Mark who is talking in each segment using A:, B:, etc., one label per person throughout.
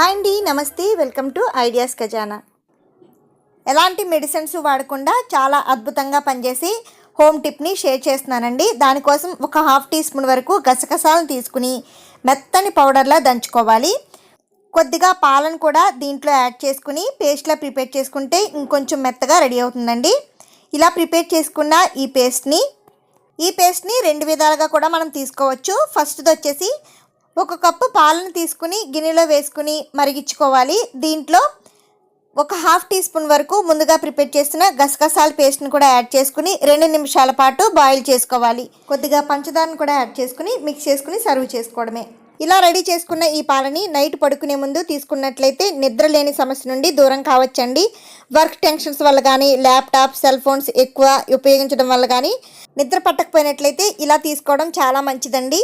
A: Hi అండి నమస్తే. Welcome to ideas ఖజానా. ఎలాంటి మెడిసిన్స్ వాడకుండా చాలా అద్భుతంగా పనిచేసి హోమ్ టిప్ని షేర్ చేస్తున్నానండి. దానికోసం ఒక హాఫ్ టీ స్పూన్ వరకు గసగసాలను తీసుకుని మెత్తని పౌడర్లా దంచుకోవాలి. కొద్దిగా పాలను కూడా దీంట్లో యాడ్ చేసుకుని పేస్ట్లా ప్రిపేర్ చేసుకుంటే ఇంకొంచెం మెత్తగా రెడీ అవుతుందండి. ఇలా ప్రిపేర్ చేసుకున్న ఈ పేస్ట్ని ఈ పేస్ట్ని రెండు విధాలుగా కూడా మనం తీసుకోవచ్చు. ఫస్ట్ది వచ్చేసి ఒక కప్పు పాలను తీసుకుని గిన్నెలో వేసుకుని మరిగించుకోవాలి. దీంట్లో ఒక హాఫ్ టీ స్పూన్ వరకు ముందుగా ప్రిపేర్ చేసిన గసగసాల పేస్ట్ని కూడా యాడ్ చేసుకుని రెండు నిమిషాల పాటు బాయిల్ చేసుకోవాలి. కొద్దిగా పంచదారను కూడా యాడ్ చేసుకుని మిక్స్ చేసుకుని సర్వ్ చేసుకోవడమే. ఇలా రెడీ చేసుకున్న ఈ పాలని నైట్ పడుకునే ముందు తీసుకున్నట్లయితే నిద్ర లేని సమస్య నుండి దూరం కావచ్చండి. వర్క్ టెన్షన్స్ వల్ల కానీ ల్యాప్టాప్ సెల్ ఫోన్స్ ఎక్కువ ఉపయోగించడం వల్ల కానీ నిద్ర పట్టకపోయినట్లయితే ఇలా తీసుకోవడం చాలా మంచిదండి.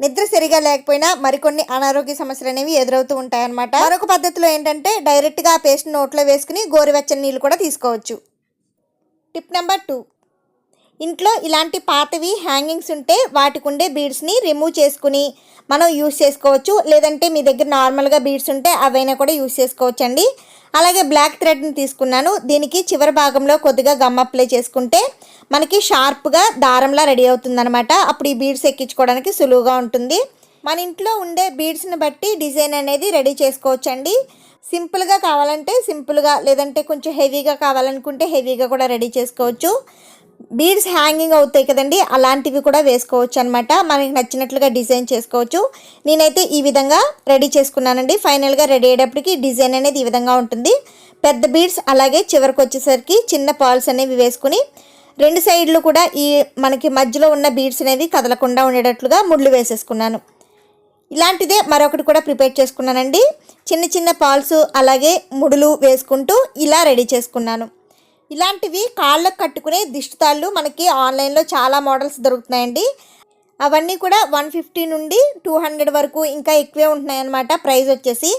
A: నిద్ర సరిగా లేకపోయినా మరికొన్ని అనారోగ్య సమస్యలు అనేవి ఎదురవుతూ ఉంటాయన్నమాట. మరొక పద్ధతిలో ఏంటంటే డైరెక్ట్గా ఆ పేస్ట్ నోట్లో వేసుకుని గోరువెచ్చని నీళ్ళు కూడా తీసుకోవచ్చు. టిప్ నెంబర్ టూ ఇంట్లో ఇలాంటి పాతవి హ్యాంగింగ్స్ ఉంటే వాటికి ఉండే బీడ్స్ని రిమూవ్ చేసుకుని మనం యూస్ చేసుకోవచ్చు. లేదంటే మీ దగ్గర నార్మల్గా బీడ్స్ ఉంటే అవైనా కూడా యూస్ చేసుకోవచ్చు అండి అలాగే బ్లాక్ థ్రెడ్ని తీసుకున్నాను. దీనికి చివరి భాగంలో కొద్దిగా గమ్ అప్లై చేసుకుంటే మనకి షార్ప్గా దారంలా రెడీ అవుతుందన్నమాట. అప్పుడు ఈ బీడ్స్ ఎక్కించుకోవడానికి సులువుగా ఉంటుంది. మన ఇంట్లో ఉండే బీడ్స్ని బట్టి డిజైన్ అనేది రెడీ చేసుకోవచ్చండి. సింపుల్గా కావాలంటే సింపుల్గా లేదంటే కొంచెం హెవీగా కావాలనుకుంటే హెవీగా కూడా రెడీ చేసుకోవచ్చు. బీడ్స్ హ్యాంగింగ్ అవుతాయి కదండి అలాంటివి కూడా వేసుకోవచ్చు అనమాట మనకి నచ్చినట్లుగా డిజైన్ చేసుకోవచ్చు. నేనైతే ఈ విధంగా రెడీ చేసుకున్నానండి. ఫైనల్గా రెడీ అయ్యేటప్పటికి డిజైన్ అనేది ఈ విధంగా ఉంటుంది. పెద్ద బీడ్స్ అలాగే చివరికి వచ్చేసరికి చిన్న పాల్స్ అనేవి వేసుకుని రెండు సైడ్లు కూడా ఈ మనకి మధ్యలో ఉన్న బీడ్స్ అనేవి కదలకుండా ఉండేటట్లుగా ముళ్ళు వేసేసుకున్నాను. ఇలాంటిదే మరొకటి కూడా ప్రిపేర్ చేసుకున్నానండి. చిన్న చిన్న పాల్స్ అలాగే ముడులు వేసుకుంటూ ఇలా రెడీ చేసుకున్నాను. ఇలాంటివి కాళ్ళకు కట్టుకునే దిష్టితాళ్ళు మనకి ఆన్లైన్లో చాలా మోడల్స్ దొరుకుతున్నాయండి. అవన్నీ కూడా వన్ ఫిఫ్టీ నుండి టూ హండ్రెడ్ వరకు ఇంకా ఎక్కువే ఉంటున్నాయన్నమాట ప్రైస్ వచ్చేసి.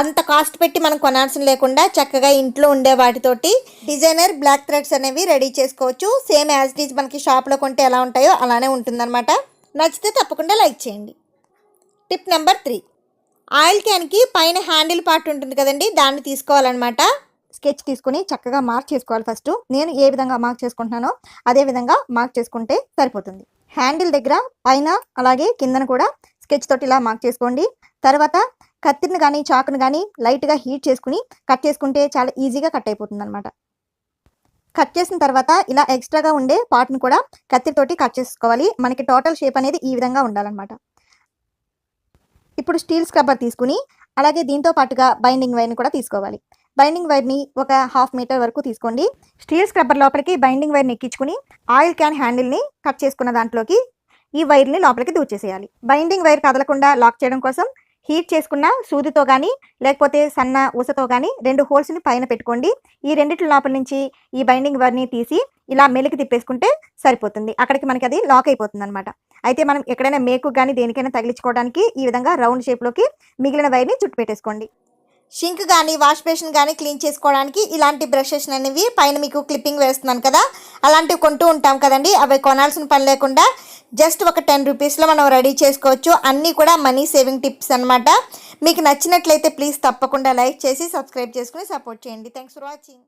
A: అంత కాస్ట్ పెట్టి మనం కొనాల్సిన లేకుండా చక్కగా ఇంట్లో ఉండే వాటితోటి డిజైనర్ బ్లాక్ థ్రెడ్స్ అనేవి రెడీ చేసుకోవచ్చు. సేమ్ యాజ్ ఇట్ ఈజ్ మనకి షాప్లో కొంటే ఎలా ఉంటాయో అలానే ఉంటుందన్నమాట. నచ్చితే తప్పకుండా లైక్ చేయండి. Tip number three. ఆయిల్ క్యాన్కి పైన హ్యాండిల్ పార్ట్ ఉంటుంది కదండి దాన్ని తీసుకోవాలన్నమాట. స్కెచ్ తీసుకుని చక్కగా మార్క్ చేసుకోవాలి ఫస్ట్. నేను ఏ విధంగా మార్క్ చేసుకుంటున్నానో అదే విధంగా మార్క్ చేసుకుంటే సరిపోతుంది. హ్యాండిల్ దగ్గర పైన అలాగే కిందన కూడా స్కెచ్ తోటి ఇలా మార్క్ చేసుకోండి. తర్వాత కత్తిని కానీ చాకును కానీ లైట్గా హీట్ చేసుకుని కట్ చేసుకుంటే చాలా ఈజీగా కట్ అయిపోతుంది అనమాట కట్ చేసిన తర్వాత ఇలా ఎక్స్ట్రాగా ఉండే పార్ట్ని కూడా కత్తితోటి కట్ చేసుకోవాలి. మనకి టోటల్ షేప్ అనేది ఈ విధంగా ఉండాలన్నమాట. ఇప్పుడు స్టీల్ స్క్రబ్బర్ తీసుకుని అలాగే దీంతో పాటుగా బైండింగ్ వైర్ని కూడా తీసుకోవాలి. బైండింగ్ వైర్ని ఒక హాఫ్ మీటర్ వరకు తీసుకోండి. స్టీల్ స్క్రబ్బర్ లోపలికి బైండింగ్ వైర్ని ఎక్కించుకుని ఆయిల్ క్యాన్ హ్యాండిల్ని కట్ చేసుకున్న దాంట్లోకి ఈ వైర్ని లోపలికి దూచేసేయాలి బైండింగ్ వైర్ కదలకుండా లాక్ చేయడం కోసం హీట్ చేసుకున్న సూదితో కానీ లేకపోతే సన్న ఊసతో కానీ రెండు హోల్స్ని పైన పెట్టుకోండి. ఈ రెండిటి లోపల నుంచి ఈ బైండింగ్ వైర్ని తీసి ఇలా మెలికి తిప్పేసుకుంటే సరిపోతుంది. అక్కడికి మనకి అది లాక్ అయిపోతుంది అనమాట అయితే మనం ఎక్కడైనా మేకు కానీ దేనికైనా తగిలించుకోవడానికి ఈ విధంగా రౌండ్ షేప్లోకి మిగిలిన వైర్ని చుట్టు పెట్టేసుకోండి షింక్ కానీ వాష్ బేసిన్ కానీ క్లీన్ చేసుకోవడానికి ఇలాంటి బ్రషెస్ అనేవి పైన మీకు క్లిప్పింగ్ వేస్తున్నాను కదా. అలాంటివి కొంటూ ఉంటాం కదండి. అవి కొనాల్సిన పని లేకుండా జస్ట్ ఒక టెన్ రూపీస్లో మనం రెడీ చేసుకోవచ్చు. అన్నీ కూడా మనీ సేవింగ్ టిప్స్ అనమాట మీకు నచ్చినట్లయితే ప్లీజ్ తప్పకుండా లైక్ చేసి సబ్స్క్రైబ్ చేసుకుని సపోర్ట్ చేయండి. Thanks for watching